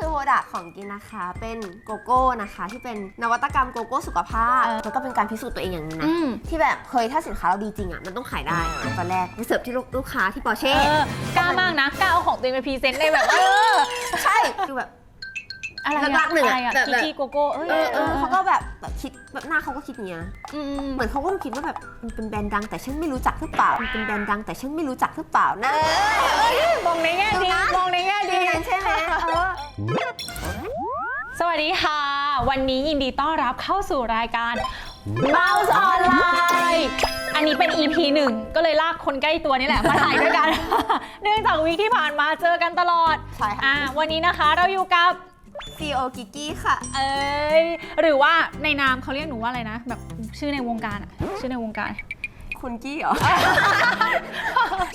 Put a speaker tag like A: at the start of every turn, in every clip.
A: คือโปรดักของกินนะคะเป็นโกโก้นะคะ ที่เป็นนวัตกรรมโกโก้สุขภาพ
B: เออ
A: แล้วก็เป็นการพิสูจน์ตัวเองอย่างหนึงนะ
B: อืม
A: ที่แบบเคยถ้าสินค้าเราดีจริงอะมันต้องขายได้ตอนแรกไปเสิร์ฟที่ลูกค้าที่ปอร์เช่
B: เออกล้ามากนะกล้าเอาของตัวเองไปพรีเซนต์ในแบบเออ
A: ใช่คือแบบ
B: อะไร
A: รั
B: อะ
A: กๆหนึ่ง
B: อะไร
A: อะ
B: อะ
A: แบบ
B: คิกี้โกโก้เอ้ย
A: เออเออเขาก็แบบแบบคิดแบบหน้าเขาก็คิดอย่างเงี้ย
B: อืมอืม
A: เหมือนเขาก็คิดว่าแบบมันเป็นแบรนด์ดังแต่ฉันไม่รู้จักหรือเปล่ามันเป็นแบรนด์ดังแต่ฉันไม่รู้จักหรือเปล่านะ
B: มองในแง่ดี มองในแง่
A: ดี
B: ดี
A: นั้นใช่ไหมเออ
B: สวัสดีค่ะ วันนี้ยินดีต้อนรับเข้าสู่รายการ Mouse ออนไลน์อันนี้เป็น EP หนึ่งก็เลยลากคนใกล้ตัวนี่แหละ มาถ่ายด้วยกัน เนื่องจากวีคที่ผ่านมาเจอกันตลอด
A: ใช่ค่ะ
B: อ่าวันนี้นะคะเราอยู่กับ
A: ซีโอกิกกี้ค่ะ
B: เอ้ยหรือว่าในนามเขาเรียกหนูว่าอะไรนะ แบบชื่อในวงการอะชื่อในวงการ
A: คุณกี้เหรอ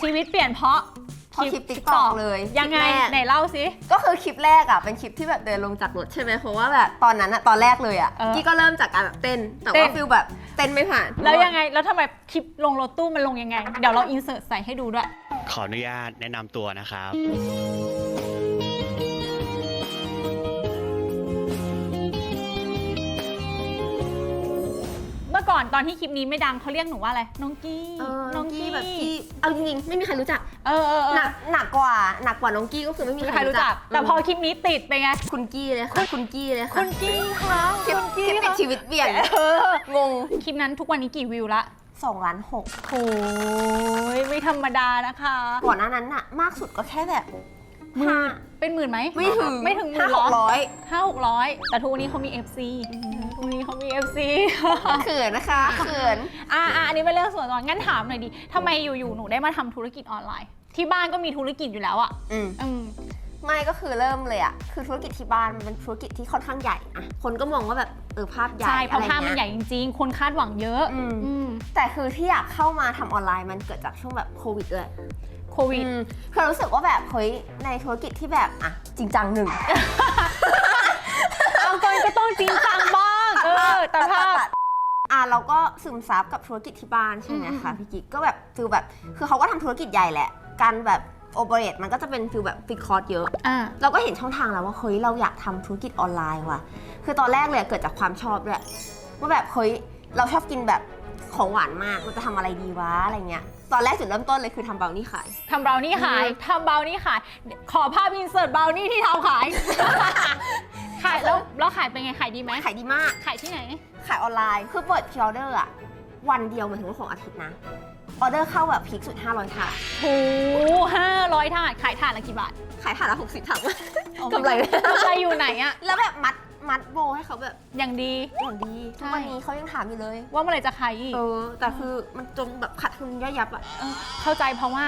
B: ชีวิตเปลี่ยนเพราะ
A: เพราะคลิป TikTok เลย
B: ยังไง
A: คลิปแรก
B: ไหนเล่าสิ
A: ก็คือคลิปแรกอะเป็นคลิปที่แบบเดินลงจากรถใช่ไหมเพราะว่าแบบตอนนั้นอะตอนแรกเลยอะ
B: เออ
A: กี้ก็เริ่มจากการแบบเต้น แต่
B: เต้
A: ว่าน ฟิลแบบเต้นไม่ผ่าน
B: แล้วยังไงแล้วทำไมคลิปลงรถตู้มันลงยังไง เดี๋ยวเราอินเสิร์ตใส่ให้ดูด้วย
C: ขออนุญาตแนะนำตัวนะครับ
B: ก่อนตอนที่คลิปนี้ไม่ดังเขาเรียกหนูว่าอะไร น้องกี้
A: เออน้องกี้แบบที่เอาจริงๆไม่มีใครรู้จัก
B: เออเออเออ
A: หนักหนักกว่าหนักกว่าน้องกี้ก็คือไม่มี
B: ไม่มี
A: ใค
B: ใค
A: ร
B: ร
A: รู้
B: รู้
A: จั
B: จั
A: ก
B: กแต่พอคลิปนี้ติดเป็นไง
A: คุณกี้เลยค่ะคุณกี้เลยค่ะ
B: คุณกี้คะ
A: คลิป
B: คุณ
A: คลิ
B: กี้
A: ปปิด
B: คะ
A: ชีวิตเปลี่ยน
B: เออ
A: งง
B: คลิปนั้นทุกวันนี้กี่วิวละ
A: สองล้านหก
B: โอ้ยไม่ธรรมดานะคะ
A: ก่อนหน้านั้นน่ะมากสุดก็แค่แบบ
B: หมื่น
A: ห้า
B: เป็นหมื่นไหม
A: ไม่ถึง
B: ไม่ถึงหมื่
A: ห้าน
B: ห
A: ห
B: ร
A: ก
B: อ
A: ร้อย
B: ห้าหกร้อยแต่ทุกวันนี้เขามี FC ทุกวันนี้เขามี FC
A: เขินนะคะเขิน
B: อ่าอ่าอันนี้เป็นเรื่องส่วนตัวงั้นถามหน่อยดิทำไมอยู่ๆหนูได้มาทำธุรกิจออนไลน์ ที่บ้านก็มีธุรกิจอยู่แล้วอะ
A: อืม
B: อืม
A: ไม่ก็คือเริ่มเลยอะคือธุรกิจที่บ้านมันเป็นธุรกิจที่ค่อนข้างใหญ่อะคนก็มองว่าแบบเออภาพใหญ่
B: ใช่เพ
A: อะ
B: ราะ
A: ไร
B: ภาพมันให
A: เงี้ย
B: ญ่จริงๆ คนคาดหวังเยอะ
A: อืม
B: อืม
A: แต่คือที่อยากเข้ามาทำออนไลน์มันเกิดจากช่วงแบบโควิดด้วย
B: โควิด
A: อืมคือรู้สึกว่าแบบเฮ้ยในธุรกิจที่แบบอะจริงจังหนึ่ง
B: เอาก่อนก็ต้องจริงจังบ้างเออแต่ภาพ
A: อะเราก็ซึมซับกับธุรกิจที่บ้านใช่ไหม
B: อืม
A: คะพี่กิ๊กก็แบบฟิลแบบคือเขาก็ทำธุรกิจใหญ่แหละ การแบบ โอเปเรตมันก็จะเป็นฟิลแบบฟิกคอร์สเยอะ
B: อ่า
A: เราก็เห็นช่องทางแล้วว่าเฮ้ยเราอยากทำธุรกิจออนไลน์ว่ะ คือตอนแรกเลยเกิดจากความชอบด้วยว่าแบบเฮ้ยเราชอบกินแบบของหวานมากเราจะทำอะไรดีวะอะไรเงี้ย ตอนแรกจุดเริ่มต้นเลยคือทำเบลนี่ขาย
B: ทำเบราวนี่ขาย
A: อืม
B: ทำเบราวนี่ขาย ขอภาพอินเสิร์ตเบราวนี่ที่ทำขาย ขายแล้วแล้วขายเป็นไงขายดีไหม
A: ขายดีมาก
B: ขายที่ไหน
A: ขายออนไลน์ คือเปิดพรีออเดอร์อะวันเดียวหมายถึงว่าของอาทิตย์นะ ออเดอร์เข้าแบบพีคสุด 500ถาด
B: โหห้าร้อยถาดขายถาดละกี่บาท
A: ขายถาดละ 60ถังกำไร
B: กำไรอยู่ไหนอะ
A: แล้วแบบมัดมัดโบให้เขาแบบ
B: อย่างดี
A: อย่างดีทุกวันนี้เขายังถามอยู่เลย
B: ว่าเมื่อไหร่จะขายอีก
A: เออแต่คือมันจนแบบขาดทุนย่อยยับอะ
B: เออเข้าใจเพราะว่า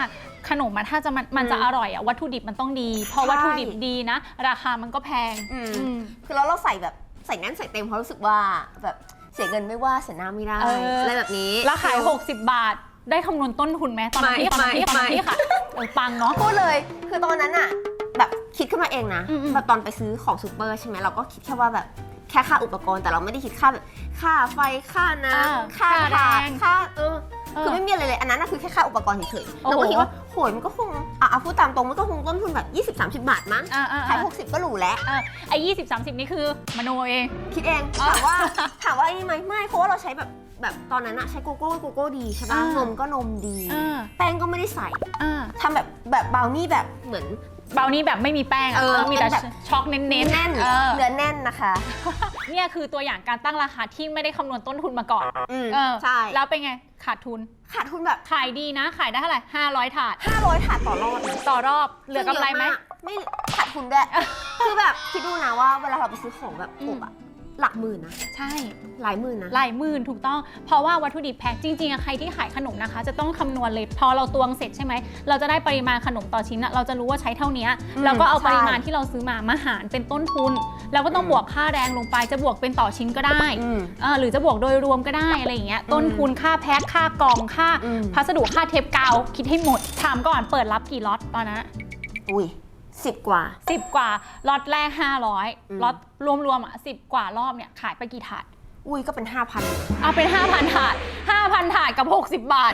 B: ขนมมันถ้าจะมันมัน
A: อืม
B: จะอร่อยอะวัตถุดิบมันต้องดี พอ
A: ใช่
B: วัตถุดิบดีนะ ราคามันก็แพง
A: อืม
B: อืม
A: คือแล้วเราใส่แบบใส่แน่นใส่เต็มเพราะรู้สึกว่าแบบเสียเงินไม่ว่าเสียหน้าไม่ได้
B: เอออ
A: อะไรแบบนี้
B: แล้วขาย 60 บาท ได้คำนวณต้นทุนไหมตอนนั้นที่ตอนนั้นที่ตอนนั้นที่ค่ะเออปังเนาะ
A: พูดเลย คือตอนนั้นอะแบบคิดขึ้นมาเองนะ
B: อืมอืม
A: แบบตอนไปซื้อของซูเปอร์ใช่ไหมเราก็คิดแค่ว่าแบบแค่ค่าอุปกรณ์แต่เราไม่ได้คิดค่าแบบค่าไฟค่าน้ำค่าถาดค่าเออ คือไม่มีอะไรเลย อันนั้นน่ะคือแค่ค่าอุปกรณ์เฉยๆ
B: โอ้
A: เรา
B: โห
A: ก็คิดว่าโหยมันก็คงอะเอาพูดตามตรงมันก็คงต้นทุนแบบ 20-30 บาทมั้ง
B: อ่าอ่า
A: ขาย60ก็หรูแล้ว
B: อ่าไอ้ยี่สิบสามสิบนี่คือมโนเอง
A: คิดเอง
B: อะ
A: ถามว่าถามว่าไอ้นี่ไหมไม่เพราะว่าเราใช้แบบ แบบตอนนั้นอะใช้โกโก้โกโก้ดีใช่ป่ะ
B: อ่าน
A: มก็นมดี
B: อ่า
A: แป้งก็ไม่ได้ใส่
B: อ่า
A: ทำแบบแบบบราวนี่แบบเหมือน
B: เบราวนี่แบบไม่มีแป้งอะ
A: เออ
B: มีแต่
A: เป็นแบบ
B: ช็อกเน้นๆ
A: แน่น
B: เออ
A: เนื้อแน่นนะคะ
B: เนี่ยคือตัวอย่างการตั้งราคาที่ไม่ได้คำนวณต้นทุนมาก่อน
A: อืม
B: เออ
A: ใช่
B: แล้วเป็นไงขาดทุน
A: ขาดทุนแบบ
B: ขายดีนะ ขายได้เท่าไหร่ห้าร้อยถาด
A: 500ถาดต่อรอบนะ
B: ต่อรอบ เหลือกำไรไหม
A: ซึ่งเยอะากไม่ขาดทุนด้วย คือแบบคิดดูนะว่าเวลาเราไปซื้อของแบบ
B: อื
A: อ
B: ม
A: บอะ หลักหมื่นนะ
B: ใช่
A: หลายหมื่นนะ
B: หลายหมื่นถูกต้อง เพราะว่าวัตถุดิบแพงจริงๆอะใครที่ขายขนมนะคะ จะต้องคำนวณเลยพอเราตวงเสร็จใช่ไหม เราจะได้ปริมาณขนมต่อชิ้นอะเราจะรู้ว่าใช้เท่านี้
A: อืม
B: แล้วก็เอา
A: ใช่
B: ปริมาณที่เราซื้อมามาหารเป็นต้นทุน แล้วก็ต้อง
A: อืม
B: บวกค่าแรงลงไปจะบวกเป็นต่อชิ้นก็ได้
A: อืม
B: เออหรือจะบวกโดยรวมก็ได้อะไรอย่างเงี้ย
A: อืม
B: ต้นทุนค่าแพ็คค่ากล่องค่า
A: อืม
B: พัสดุค่าเทปกาวคิดให้หมดถามก่อนเปิดรับกี่ล็อตตอนนั้น
A: อุ้ย สิบกว่า
B: สิบกว่าล็อตแรก
A: อืม
B: 500ล็อตรวมๆอะสิบกว่ารอบเนี่ยขายไปกี่ถาด
A: อุ้ยก็เป็นห้าพัน
B: เอาเป็น 5,000 ถาด 5,000 ถาดกับ 60 บาท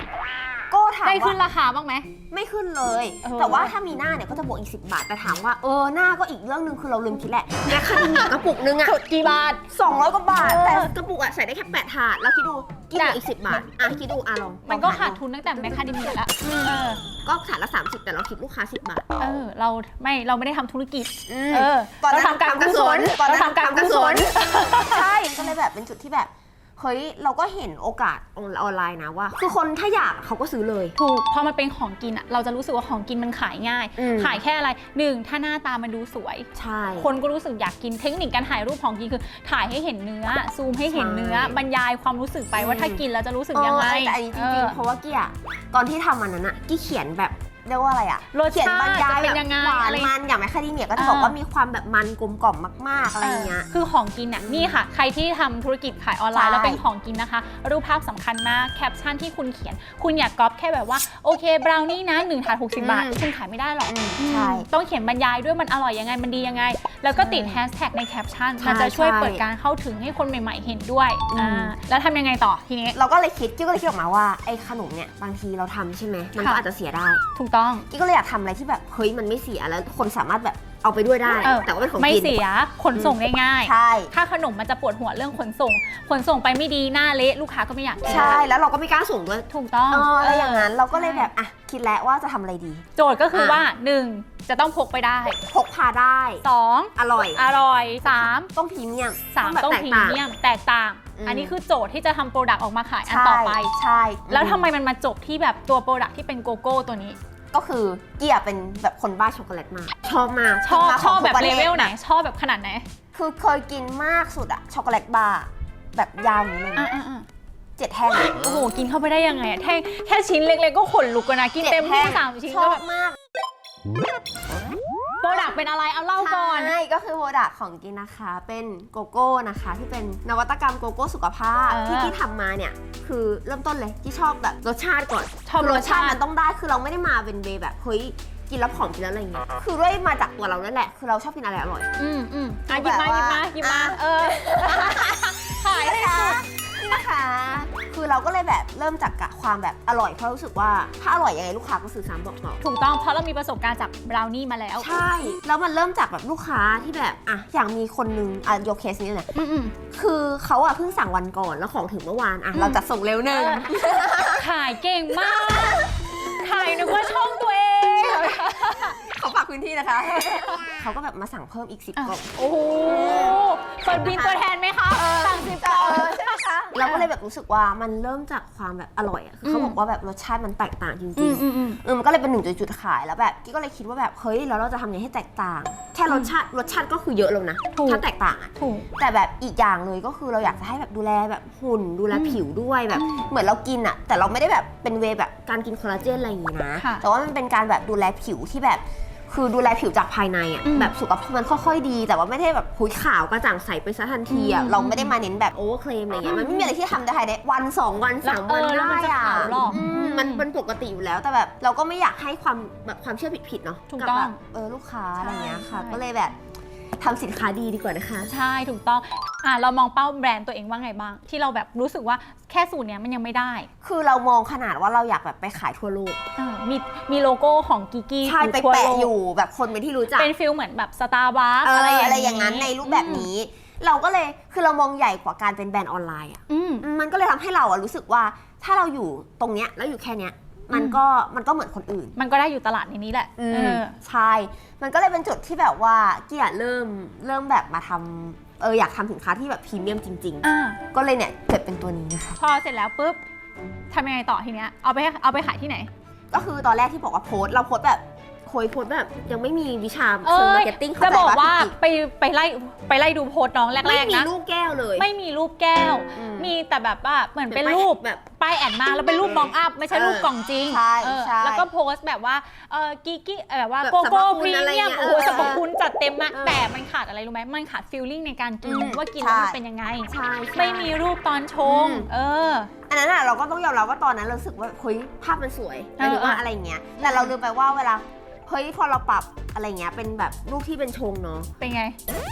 A: ก็ถาม
B: ได้
A: ว่า
B: ขึ้นราคาบ้างไหม
A: ไม่ขึ้นเลย
B: เออ
A: แต่ว่าถ้ามีหน้าเนี่ยก็จะบวกอีก 10 บาท แต่ถามว่าเออหน้าก็อีกเรื่องหนึงคือเราลืมคิดแหละแมคคาเดเมียกระปุกนึงอะ
B: กี่บาท
A: 200 กว่าบาท
B: เออ
A: แต่กระปุกอะใส่ได้แค่8ถาด แล้วคิดดูกิน
B: น่ะ
A: อีก 10 บาท อะคิดดูอะลอง
B: มันก็
A: ลองห
B: ขาดทุนตั้งแต่แมคคาเดเมียแล้วเออ
A: ก็ถาดละ 30 แต่เราคิดลูกค้า 10 บาท
B: เออ เราไม่ เราไม่ได้ทำธุรกิจ
A: ม
B: เออ
A: ตอนนั้น
B: เราทำการกุศล
A: ตอนนั้น
B: เราทำการกุศล
A: ใช่ก็เลยแบบเป็นจุดที่แบบ เฮ้ยเราก็เห็นโอกาสออนไลน์นะว่า คือคนถ้าอยากเขาก็ซื้อเลย
B: ถูกพอมันเป็นของกินอะเราจะรู้สึกว่าของกินมันขายง่าย
A: อืม
B: ขายแค่อะไรหนึ่งถ้าหน้าตามันดูสวย
A: ใช่
B: คนก็รู้สึกอยากกินเทคนิคการถ่ายรูปของกินคือ ถ่ายให้เห็นเนื้อ ซูมให้เห็นเนื้อ
A: ใช่
B: บรรยายความรู้สึกไปว่า
A: อืม
B: ถ้ากินแล้วจะรู้สึกยังไง
A: เออแต่อันนี้จ
B: เอ
A: ริง
B: อ
A: ๆเพราะว่ากี้อะตอนที่ทำอันนั้นอะกี้เขียนแบบ เรียกว่าอะไรอะ
B: รส
A: เขียน
B: ชา
A: บรร
B: ติ
A: ยา
B: จะ
A: ย
B: เป็น
A: แบบ
B: ยังไง
A: หวาน
B: อะไร
A: มันอย่างแมคคาเดเมียก็จะ
B: เออ
A: บอกว่ามีความแบบมันกลมกล่อมมากๆอะไรอย่างเงี้ย
B: เออคือของกินน่ะนี่ค่ะ ใครที่ทำธุรกิจขายออนไลน์
A: ใช่
B: แล้วเป็นของกินนะคะ รูปภาพสำคัญมากแคปชั่นที่คุณเขียน คุณอยากก๊อปแค่แบบว่าโอเคบราวนี่นะ1ถาด60บาท
A: อืม
B: คุณขายไม่ได้หรอก
A: อืมใช่
B: ต้องเขียนบรรยายด้วยมันอร่อยยังไงมันดียังไง แล้วก็ติดแฮชแท็กในแคปชั่น
A: ใช่
B: มันจะช่วย
A: ใช่
B: เปิดการเข้าถึงให้คนใหม่ ๆ เห็นด้วย
A: อืม
B: อ่าแล้วทำยังไงต่อทีนี้
A: เราก็เลยคิดกี้ก็เลยคิดออกมาว่าไอ้ขนมเนี่ยบางทีเราทำใช่ไหมมันก็
B: ค่ะ
A: อาจจะเสียได้
B: ถูกต้อง
A: กี้ก็เลยอยากทำอะไรที่แบบเฮ้ยมันไม่เสียแล้วคนสามารถแบบเอาไปด้วยได้
B: เออ
A: แต่ว่าเป็นของ
B: ไม่
A: กิน
B: เสียขนส่งได้ง่าย
A: ใช่
B: ถ้าขนมมันจะปวดหัวเรื่องขนส่ง ขนส่งไปไม่ดีหน้าเละลูกค้าก็ไม่อยากกิน
A: ใช่แล้วเราก็ไม่กล้าส่งด้วย
B: ถูกต้อง
A: เอออะไรอย่างนั้นเราก็เลย
B: ใช่
A: แบบอะคิดแล้วว่าจะทำอะไรดี
B: โจทย์ก็คือว่า 1 จะต้องพกไปได้
A: พกพาได้
B: 2
A: อร่อย
B: อร่อย 3
A: ต้องพรีเมียม
B: 3
A: แบบ
B: ต้อง
A: แตก
B: พรี
A: ต่าง
B: เมียมแตกต่าง
A: อืม
B: อันนี้คือโจทย์ที่จะทำโปรดักต์ออกมาขายอัน
A: ใช่
B: ต่อไป
A: ใช่
B: แล้ว
A: อื
B: ทำไมมันมาจบที่แบบตัวโปรดักต์ที่เป็นโกโก้ตัวนี้
A: ก็คือเกียร์เป็นแบบคนบ้าช็อกโกแลตมาก ชอบมาก
B: ชอบ
A: มาก
B: ชอบแบบ
A: ของทุกประ
B: เล
A: ทศ
B: เวลไหน ชอบแบบขนาดไหน
A: คือเคยกินมากสุดอะช็อกโกแลตบาร์แบบยาวอย่างนี้เลย
B: อะ
A: นะ
B: อะอะ
A: เจ็ดแท่ง
B: โอ้โห กินเข้าไปได้ยังไงอะแค่แค่ชิ้นเล็กๆก็ขนลุกกันนะ กินเต็มที่สามชิ้น
A: ช
B: ก็
A: อ
B: แบบบ
A: มาก
B: โปรดักต์เป็นอะไรเอาเล่าก่อน
A: ใช่ก็คือโปรดักของกินนะคะเป็นโกโก้นะคะ ที่เป็นนวัตกรรมโกโก้สุขภาพ
B: เออ
A: ที่ที่ทำมาเนี่ย คือเริ่มต้นเลยที่ชอบแบบรสชาติก่อน
B: ชอบ
A: คือ
B: รสชาติ
A: มันต้องได้คือเราไม่ได้มาเป็นเวย์แบบเฮ้ยกินแล้วผอมกินแล้วอะไรอย่างเงี้ยคือด้วยมาจากตัวเรานั่นแหละ คือเราชอบกินอะไรอร่อย
B: อืมอืมอะหยิบมาหยิบมาหยิบมา
A: อะ
B: เออขายให้
A: นะ
B: สุ
A: คะ
B: ด
A: นี่นะคะ คือเราก็เลยแบบเริ่มจากกะความแบบอร่อยเพราะรู้สึกว่าถ้าอร่อยยังไงลูกค้าก็ซื้อซ้ำบอกต่อ
B: ถูกต้องเพราะเรามีประสบการณ์จากบราวนี่มาแล้ว
A: ใช่ แล้วมันเริ่มจากแบบลูกค้าที่แบบอะอย่างมีคนนึงอะยกเคสนี้เลย
B: อืมอืม
A: คือเขาอะเพิ่งสั่งวันก่อนแล้วของถึงเมื่อวานอะ
B: อืม
A: เราจะส่งเร็วหนึ่ง
B: ขายเก่งมาก ขายนึกว่าช่องตัว
A: พื้นที่นะคะ เขาก็แบบมาสั่งเพิ่มอีกสิบกล่อง
B: โอ้โหเปิดบินตัวแทนไหมคะสั่งสิบกล่อง
A: เราก็เลยแบบรู้สึกว่ามันเริ่มจากความแบบอร่อยอะคือเขา
B: อืม
A: บอกว่าแบบรสชาติมันแตกต่างจ
B: อื
A: ริง
B: มอืมอืม
A: ๆเออมันก็เลยเป็นหนึ่งจุดๆขายแล้วแบบกี้ก็เลยคิดว่าแบบเฮ้ยแล้วเราจะทำยังไงให้แตกต่าง แค่รสชาติรสชาติก็คือเยอะแล้วนะ
B: ถูก
A: ถ้าแตกต่างอะ
B: ถูก
A: แต่แบบอีกอย่างเลยก็คือเราอยากจะให้แบบดูแลแบบหุ่นดูแล
B: อืม
A: ผิวด้วยแบบ เหมือนเรากินอะแต่เราไม่ได้แบบเป็นเวย์แบบการกินคอลลาเจนอะไรอย่างงี้นะ
B: ค่ะ
A: แต่ว่ามันเป็นการแบบดูแลผิวที่แบบ คือดูแลผิวจากภายในอะ
B: อืม
A: แบบสุขภาพมันค่อยๆดี แต่ว่าไม่ได้แบบหุยขาวกระจ่างใสไปซะทันทีอะ
B: อืม
A: เราไม่ได้มาเน้นแบบโอเวอร์เคลมอะไรเงี้ยมันไม่มีอะไรที่ทำได้ภายในวันสองวันสามวัน
B: เออแล้ว
A: ได้
B: มันจะ
A: อะ
B: ขาวหรอก
A: อืมมันมันปกติอยู่แล้วแต่แบบ เราก็ไม่อยากให้ความแบบความเชื่อผิดๆเนาะ
B: ถูก
A: บ
B: ต้อง
A: แบบเออลูกค้าอะไรเงี้ยค่ะ
B: ใช่
A: ก็เลยแบบ ทำสินค้าดีดีกว่านะคะ
B: ใช่ถูกต้องอะเรามองเป้าแบรนด์ตัวเองว่าไงบ้าง ที่เราแบบรู้สึกว่าแค่สูตรเนี้ยมันยังไม่ได้
A: คือเรามองขนาดว่าเราอยากแบบไปขายทั่วโลก
B: อ่ามีมีโลโก้ของกิกี้
A: ใช่ไปแปะอยู่แบบคนเป็นที่รู้จัก
B: เป็นฟิลเหมือนแบบสตาร์บัค
A: เออ
B: อะไร
A: อะไร
B: อา
A: อย่างงนั้นในรูปแบบนี้ เราก็เลยคือเรามองใหญ่กว่าการเป็นแบรนด์ออนไลน์อะ
B: อืม
A: อืมมันก็เลยทำให้เราอะรู้สึกว่าถ้าเราอยู่ตรงเนี้ยแล้วอยู่แค่เนี้ย มันก็มันก็เหมือนคนอื่น
B: มันก็ได้อยู่ตลาดในนี้แหละ
A: อืม
B: เออ
A: ใช่ มันก็เลยเป็นจุดที่แบบว่าเกียร์เริ่มเริ่มแบบมาทำเอออยากทำสินค้าที่แบบพรีเมียมจริง
B: อ่า
A: ๆ ก็เลยเนี่ยเกิดเป็นตัวนี้นะคะ
B: พอเสร็จแล้วปุ๊บทำยังไงต่อทีเนี้ยเอาไปเอาไปขายที่ไหน
A: ก็คือตอนแรกที่บอกว่าโพสต์เราโพสต์แบบ โคยโพสต์แบบยังไม่มีวิชา
B: เอ
A: เชิง
B: อ
A: มาร์เก็ตติ้ง
B: จะบอกว่า
A: เข้ใจปะ
B: ไปไปไล่ไปไล่ดูโพสต์น้องแร
A: ไม่
B: กๆ
A: มี
B: นะ
A: ลูกแก้วเลย
B: ไม่มีรูปแก้ว
A: อืม
B: มีแต่แบบว่าเหมือนเป็น
A: เป็นป้าย
B: รูป
A: แบบ
B: ป้ายแอดมาแล้วเป็นรูปมองอัพไม่ใช่
A: เออ
B: รูปกล่องจริง
A: ใช่
B: เออ
A: ใช่
B: แล้วก็โพสต์แบบว่าเออกีกี้แบบว่า
A: แบบ
B: โกโก้
A: สรรพ
B: พ
A: คุณ
B: รี
A: อะไร
B: เมียม
A: เงี้ย
B: โอ้โห
A: เออ
B: สรรพคุณจัดเต็มมาก
A: เออ
B: แต่มันขาดอะไรรู้ไหมมันขาดฟีลลิ่งในการกิน
A: อืม
B: ว่ากินแล้วมัน
A: ใช่
B: เป็นยังไง
A: ใช่ใช่
B: ไม่มีรูปตอนชง
A: อืม
B: เออ
A: อันนั้นอะเราก็ต้องยอมรับว่าตอนนั้นเรารู้สึกว่าเฮ้ยภาพมันสวยห
B: เออ
A: มายถึงว่า
B: เอออ
A: อะไรอย่างเงี้ยแต่เราลืมไปว่าเวลา เฮ้ยพอเราปรับอะไรเงี้ยเป็นแบบลูกที่เป็นชงเนาะ
B: เป็นไง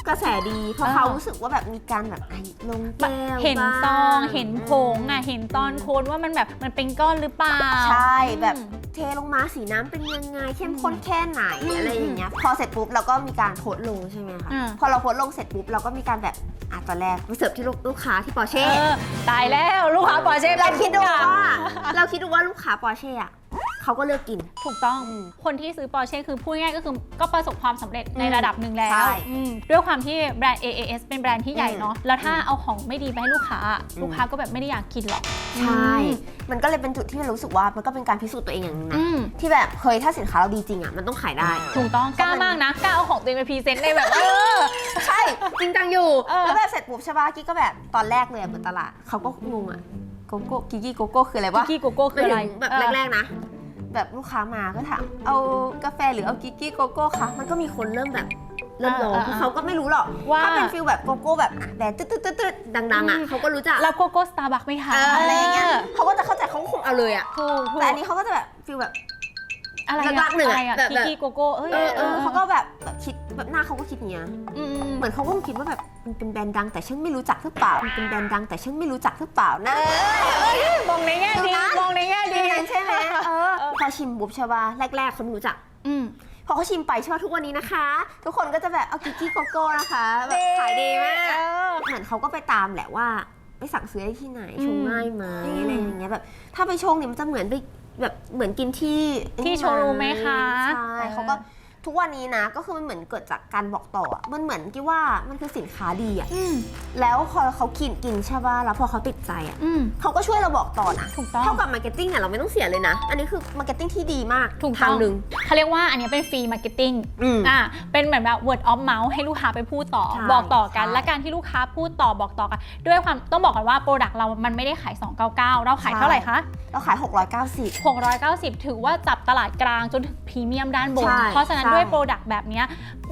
A: กระแสดีเพราะ
B: เออ
A: เขารู้สึกว่าแบบมีการแบบไอ้ลงแก้ว
B: เห็น
A: บ้า
B: ซองเห็นผงอะเห็นตอนโคนว่ามันแบบมันเป็นก้อนหรือเปล่า
A: ใช่แบบ
B: อืม
A: เทลงมาสีน้ำเป็นยังไงเข้มข้นแค่ไหน
B: อืม
A: อะไรอย่างเงี้ยพอเสร็จปุ๊บเราก็มีการโพสต์ลงใช่ไหมคะ
B: อ่า
A: พอเราโพสต์ลงเสร็จปุ๊บเราก็มีการแบบอะตอนแรกไปเสิร์ฟที่ลูกลูกค้าที่ปอร์เช่
B: เออตายแล้วลูกค้าปอร์เช่
A: เราคิดดู
B: เป็นทุกอย่ง
A: ว่าเราคิดดูว่าลูกค้าปอร์เช่อะ เขาก็เลือกกิน
B: ถูกต้อง
A: อืม
B: คนที่ซื้อปอร์เช่คือพูดง่ายๆก็คือก็ประสบความสำเร็จใน
A: อืม
B: ระดับหนึ่งแล้ว
A: ใช่
B: อืมด้วยความที่แบรนด์ AAS เป็นแบรนด์ที่ใหญ่เนาะแล้วถ้าเอาของไม่ดีไปให้ลูกค้า
A: อืม
B: ลูกค้าก็แบบไม่ได้อยากกินหรอก
A: ใช่ มันก็เลยเป็นจุดที่รู้สึกว่ามันก็เป็นการพิสูจน์ตัวเองอย่างหนึงนะ
B: อืม
A: ที่แบบเฮ้ยถ้าสินค้าเราดีจริงอะมันต้องขายได้
B: ถูกต้องกล้ามากนะกล้าเอาของตัวเองไปพรีเซนต์ในแบบว่าเออ
A: ใช่ จริงจังอยู่
B: เออ
A: แล้วแบบเสร็จปุ๊บใช่ปะกี้ก็แบบตอนแรกเลยอะเปิดตลาดเขาก็งงอะโกโก้กิกกี้โกโก้คืออะไรวะ
B: กี้โกโก้คืออะไร
A: หมายถึงแบบแรกๆนะ แบบลูกค้ามาก็ถามเอากาแฟหรือเอากิกกี้โกโก้คะมันก็มีคนเริ่มแบบเริ่มร้อง
B: เออเออ
A: เพราะเขาก็ไม่รู้หรอก
B: ว่า
A: ถ้าเป็นฟิลแบบโกโก้แบบอะแบรนด์ตึ๊ดตึ๊ดตึ๊ดตึ๊ดดังๆอะ
B: อืม
A: เขาก็รู้จัก
B: รับโกโก้สตาร์บัคไหมคะ
A: เอออะไรอย่างเงี้ยเขาก็จะเข้าใจเขาก็คงเอาเลยอะ
B: ถูกถูก
A: แต่อันนี้เขาก็จะแบบฟิลแบบ
B: อะไร
A: รั
B: อะ
A: กๆหนึ่ง
B: อะไร
A: อะ
B: อะ
A: แบบ
B: กี้กี้โกโก้เอ้ย
A: เออเออเขาก็แบบ แบบคิดแบบหน้าเขาก็คิดอย่างเงี้ย
B: อืมอืม
A: เหมือนเขาก็คงคิดว่าแบบมันเป็นแบรนด์ดังแต่ฉันไม่รู้จักหรือเปล่ามันเป็นแบรนด์ดังแต่ฉันไม่รู้จักหรือเปล่านะ
B: มองในแง่ดี
A: ดูนะ
B: มองในแง่ดี
A: ดีนั้นใช่ไหมเออพอชิมบุบใช่ป่ะแรก ๆ เขาไม่รู้จัก
B: อืม
A: พอเขาชิมไปใช่ป่ะทุกวันนี้นะคะ ทุกคนก็จะแบบเอากิกกี้โกโก้นะคะแบบขายดีมาก
B: เออ
A: เหมือนเขาก็ไปตามแหละว่าไปสั่งซื้อได้ที่ไหน
B: อืม
A: ชงง่ายไหม
B: อืม
A: อะไรอย่างเงี้ยแบบถ้าไปชงเนี่ยมันจะเหมือนไปแบบเหมือนกินที่
B: ที่โชว์รูมไหมคะ
A: ใช่
B: เออ
A: เขาก็ ทุกวันนี้นะก็คือมันเหมือนเกิดจากการบอกต่ออะมันเหมือนกี่ว่ามันคือสินค้าดีอะ
B: อืม
A: แล้วพอเขากินกินใช่ป่ะแล้วพอเขาติดใจอะ
B: อืม
A: เขาก็ช่วยเราบอกต่อนะ
B: ถูกต้อง
A: เท่ากับมาร์เก็ตติ้งเนี่ยเราไม่ต้องเสียเลยนะ อันนี้คือมาร์เก็ตติ้งที่ดีมาก
B: ถูก
A: ทาง
B: ต้อง
A: หนึ่ง
B: เขาเรียกว่าอันเนี้ยเป็นฟรีมาร์เก็ตติ้ง
A: อืม
B: อ่าเป็นเหมือนแบบ word of mouth ให้ลูกค้าไปพูดต่อ
A: ใช่
B: บอกต่อกัน
A: ใช่
B: และการที่ลูกค้าพูดต่อบอกต่อกัน ด้วยความต้องบอกก่อนว่าโปรดักต์เรามันไม่ได้ขาย 299 เราขายเท่าไหร่คะ
A: เราขาย 690
B: 690 ถือว่าจับตลาดกลางจนถึงพรีเมียมด้านบน
A: ใช่
B: เพราะฉะนั้น
A: ใช่
B: ด้วยโปรดักต์แบบเนี้ย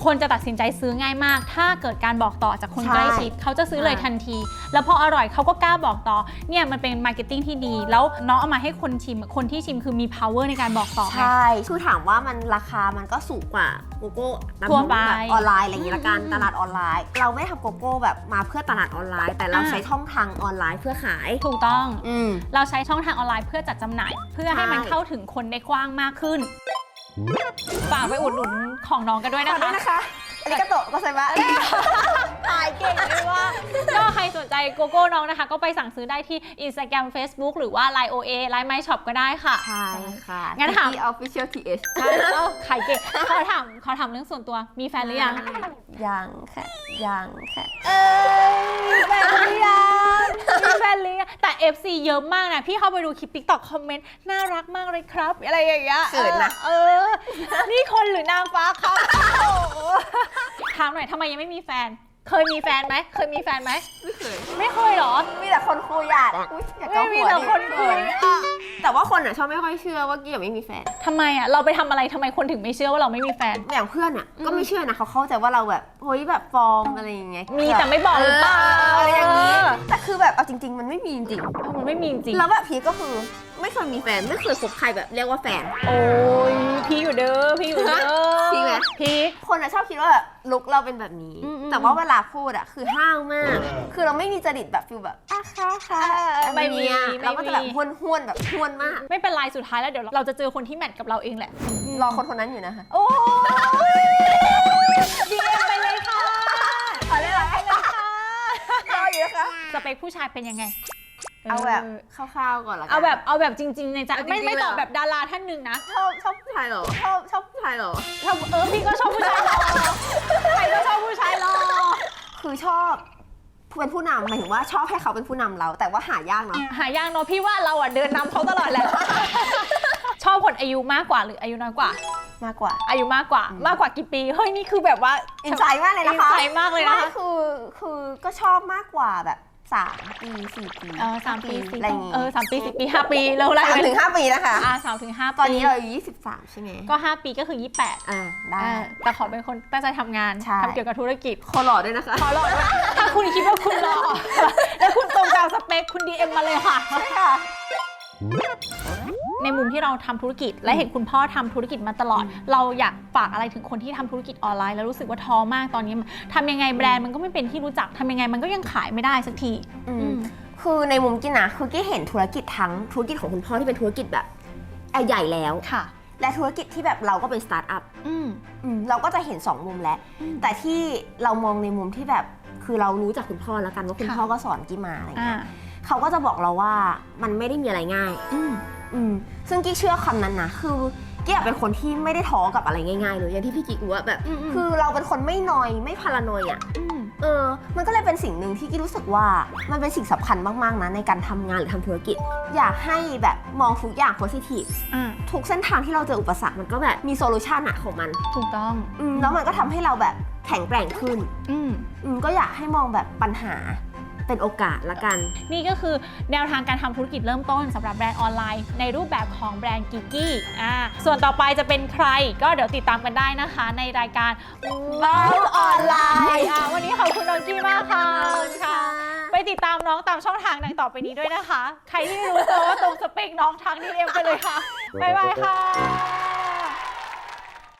B: คนจะตัดสินใจซื้อง่ายมาก ถ้าเกิดการบอกต่อจากคน
A: ใช่
B: ใกล้ชิดเขาจะซื้อเลย
A: ใช่
B: ทันที แล้วพออร่อยเขาก็กล้าบอกต่อเนี่ยมันเป็นมาร์เก็ตติ้งที่ดี แล้วน้องเอามาให้คนชิมคนที่ชิมคือมี power ในการบอกต่อไง
A: ใช่คือถามว่ามันราคามันก็สูงกว่าโกโก้ตาม
B: ทั่วไป
A: แบบออนไลน์อะไรอย่างงี้ละกัน
B: อืม
A: ตลาดออนไลน์ เราไม่ทำโกโก้แบบมาเพื่อตลาดออนไลน์ แต่เรา
B: อ่า
A: ใช้ช่องทางออนไลน์เพื่อขาย
B: ถูกต้อง
A: อืม
B: เราใช้ช่องทางออนไลน์เพื่อจัดจำหน่าย เพื่อให้มัน
A: ใช่
B: เข้าถึงคนได้กว้างมากขึ้น ฝากไปอุดหนุนของน้องกันด้วย
A: ขอ
B: นะ
A: ด้ว
B: คะ
A: ยนะคะอันนี้ก็โตะก็ใส่มา ตายเก่งเลยว่า
B: ก็ใครสนใจโกโก้น้องนะคะ ก็ไปสั่งซื้อได้ที่ Instagram Facebook หรือว่า Line OA Line My Shop ก็ได้ค่ะ
A: ใช่ค่ะ
B: งั้นถาม
A: ที่ official th
B: ใช่เออขายเก่งขอถามขอถามเรื่องส่วนตัวมีแฟนหรือยัง
A: ยังค่ะยังค่ะ
B: เอ้ยแฟนหรือยังมีแฟนหรือยังแต่ FC เยอะมากนะ พี่เข้าไปดูคลิป TikTok คอมเมนต์ น่ารักมากเลยครับ อะไรอย่างเงี้ย
A: เขินนะ
B: เออ นี่คนหรือนางฟ้าครับโอ้โหถามหน่อยทำไมยังไม่มีแฟน เคยมีแฟนไหม เคยมีแฟนไหม
A: ไม่เคย
B: ไม่เคยเหรอ
A: มีแต่คนคุยอยากอุ๊ยอยาก
B: ไม่
A: เกา
B: มี
A: หัว
B: แต่
A: ดิ
B: คนคุย
A: เออแต่ว่าคนอะชอบไม่ค่อยเชื่อว่ากี้ยังไม่มีแฟน
B: ทำไมอะ เราไปทำอะไรทำไมคนถึงไม่เชื่อว่าเราไม่มีแฟน
A: อย่างเพื่อนอะ
B: อืม
A: ก็ไม่เชื่อนะเขาเข้าใจว่าเราแบบเฮ้ยแบบฟอร์มอะไรอย่างเงี้ย
B: มีแต่ไม่บอกหรือเปล่า
A: อะไรอย่างนี้ แต่คือแบบเอาจริง ๆ มันไม่มีจริง
B: เออมันไม่มีจริง
A: ๆแล้วแบบพีคก็คือไม่เคยมีแฟนไม่เคยคบใครแบบเรียกว่าแฟน
B: โอ้ยพี่อยู่เด้อ พี่อยู่เด้อ
A: พี่ไหม
B: พี่
A: คนอะชอบคิดว่าแบบลุกเราเป็นแบบนี้
B: อืมอืม
A: แต่ว่าเวลาพูดอะคือห้าวมาก คือเราไม่มีจริตแบบฟิลแบบอะค่ะค่ะ
B: ไม่มี
A: อะ
B: ไม่มี
A: เราก็จะแบบห้วนห้วนๆแบบห้วนมาก
B: ไม่เป็นไรสุดท้ายแล้วเดี๋ยวเราจะเจอคนที่แมทกับเราเองแหละ
A: รอคนคนนั้นอยู่นะคะ
B: โอ้ยดีเอ็มไปเลยค่ะ
A: ขอได้ไหมรออยู่นะคะ
B: สเปคผู้ชายเป็นยังไง
A: เอาแบบ คร่าวๆก่อนละกัน
B: เอาแบบเอาแบบจริง ๆ ในใจ
A: เอาจริงๆ
B: ไม่ไม่
A: เลยเหร
B: ต
A: อ
B: อบแบบดาราท่านหนึ่งนะ
A: ชอบชอบผู้ชายเหรอชอบชอบผู้ชายเหรอ
B: ถ้าเออพี่ก็ชอบผู้ชายหล่อใครก็ชอบผู้ชายหล่อ
A: คือชอบเป็นผู้นำหมายถึงว่าชอบให้เขาเป็นผู้นำเรา แต่ว่าหายากเนาะ
B: หายากเนาะพี่ว่าเราอะเดินนำเขาตลอดแหละชอบคนอายุมากกว่าหรืออายุน้อยกว่า
A: มากกว่า
B: อายุมากกว่า มากกว่ากี่ปีเฮ้ยนี่คือแบบว่า
A: อินใจมากเลยนะคะ
B: อินใจมากเลยนะคะ
A: ไม่คือคือก็ชอบมากกว่าแบบ สามปีสี่ปี
B: เออสามปีสี่
A: อะไรอย่างงี้
B: เออสามปีสี่ปีห้าปีแล้วอะไร
A: สามถึงห้าปีนะคะ
B: อ่าสามถึงห้าปี
A: ตอนนี้เราอายุยี่สิบสามใช่ไหม
B: ก็ห้าปีก็คือยี่แปด
A: อ่าได้
B: แต่ขอเป็นคนตั้งใจทำงาน
A: ใช่
B: ทำเกี่ยวกับธุรกิจ
A: ขอหล่อด้วยนะคะ
B: ขอรอด้วยถ้าคุณคิดว่าคุณรอแล้วคุณตรงตามสเปคคุณดีเอ็มมาเลยค่ะ
A: ใช่ค่ะ
B: ในมุมที่เราทำธุรกิจ และเห็นคุณพ่อทำธุรกิจมาตลอด เราอยากฝากอะไรถึงคนที่ทำธุรกิจออนไลน์ แล้วรู้สึกว่าท้อมากตอนนี้ทำยังไงแบรนด์มันก็ไม่เป็นที่รู้จักทำยังไงมันก็ยังขายไม่ได้สักที
A: อื
B: อื
A: ม
B: ม
A: คือในมุมกี้นะคือกี้เห็นธุรกิจทั้งธุรกิจของคุณพ่อที่เป็นธุรกิจแบบใหญ่แล้ว
B: ค่ะ
A: และธุรกิจที่แบบเราก็เป็นสตาร์ทอัพ
B: อืม
A: อืมเราก็จะเห็น2มุมแล้ว
B: อืม
A: แต่ที่เรามองในมุมที่แบบคือเรารู้จากคุณพ่อแล้วกันว่าคุณ
B: ค่ะ
A: พ่อก็สอนกี้มาอะไร
B: อ่า
A: เงี้ยเขาก็จะบอกเราว่ามันไม่ได้มีอะไรง่าย
B: อืม
A: อืมซึ่งกี้เชื่อคำนั้นนะคือกี้อะเป็นคนที่ไม่ได้ท้อกับอะไรง่ายๆเลยอย่างที่พี่กิ๊กรู้ว่าแบบ
B: อืมอืม
A: คือเราเป็นคนไม่นอยไม่พารานอยอะ
B: อืม
A: เออ มันก็เลยเป็นสิ่งหนึ่งที่กี้รู้สึกว่ามันเป็นสิ่งสำคัญมากๆนะในการทำงานหรือทำธุรกิจ อยากให้แบบมองทุกอย่างโพสิทีฟ
B: อ่า
A: ทุกเส้นทางที่เราเจออุปสรรคมันก็แบบมีโซลูชันอะของมัน
B: ถูกต้อง
A: อืมแล้วมันก็ทำให้เราแบบแข็งแกร่งขึ้น
B: อืม
A: อืมก็อยากให้มองแบบปัญหา เป็นโอกาสละกัน
B: นี่ก็คือแนวทางการทำธุรกิจเริ่มต้นสำหรับแบรนด์ออนไลน์ ในรูปแบบของแบรนด์กิกกี้อ่าส่วนต่อไปจะเป็นใครก็เดี๋ยวติดตามกันได้นะคะ ในรายการ
A: เมาส์ออนไลน์
B: อ่าวันนี้ขอบคุณน้องกี้มากค่ะขอบคุณค่ะ ไปติดตามน้องตามช่องทางดังต่อไปนี้ด้วยนะคะ ใครที่รู้ตัวว่าตรงสเปคน้องทักดีเอ็มไปเลยค่ะบ๊ายบายค่ะ